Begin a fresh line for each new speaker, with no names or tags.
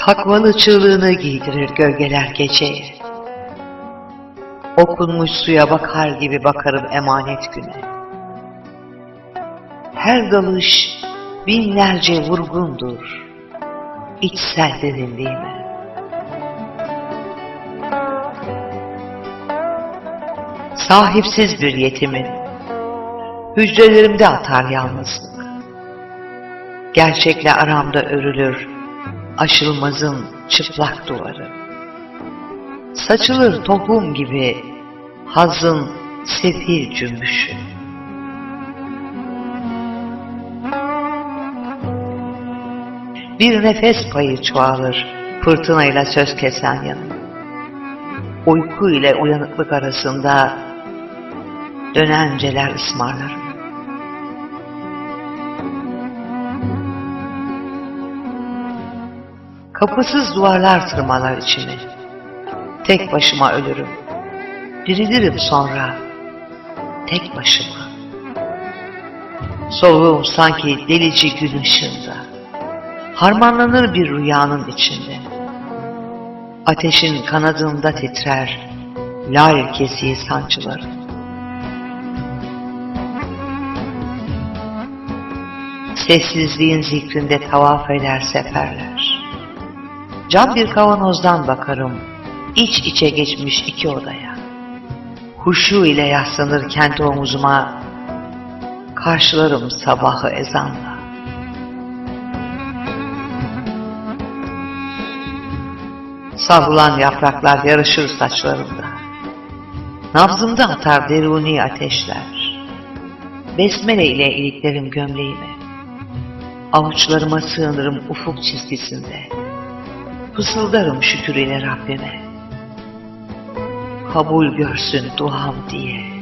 Hakvalı çığlığını giydirir gölgeler geceye. Okunmuş suya bakar gibi bakarım emanet güne. Her dalış binlerce vurgundur, içsel derinliğime. Sahipsiz bir yetimin, hücrelerimde atar yalnızlık. Gerçekle aramda örülür, aşılmazın çıplak duvarı. Saçılır tohum gibi hazın sefil cümbüşü. Bir nefes payı çoğalır fırtınayla söz kesen yanım. Uyku ile uyanıklık arasında dönenceler ısmarlarım. Kapısız duvarlar tırmalar içime. Tek başıma ölürüm. Dirilirim sonra. Tek başıma. Soluğum sanki delici gün ışığında. Harmanlanır bir rüyanın içinde. Ateşin kanadında titrer. Lal kesiği sancılarım. Sessizliğin zikrinde tavaf eder seferler. Cam bir kavanozdan bakarım, iç içe geçmiş iki odaya. Huşu ile yaslanır kendi omuzuma, karşılarım sabahı ezanla. Savrulan yapraklar yarışır saçlarımda. Nabzımda atar deruni ateşler. Besmele ile iliklerim gömleğime. Avuçlarıma sığınırım ufuk çizgisinde. Fısıldarım şükür ile Rabbime. Kabul görsün duam diye.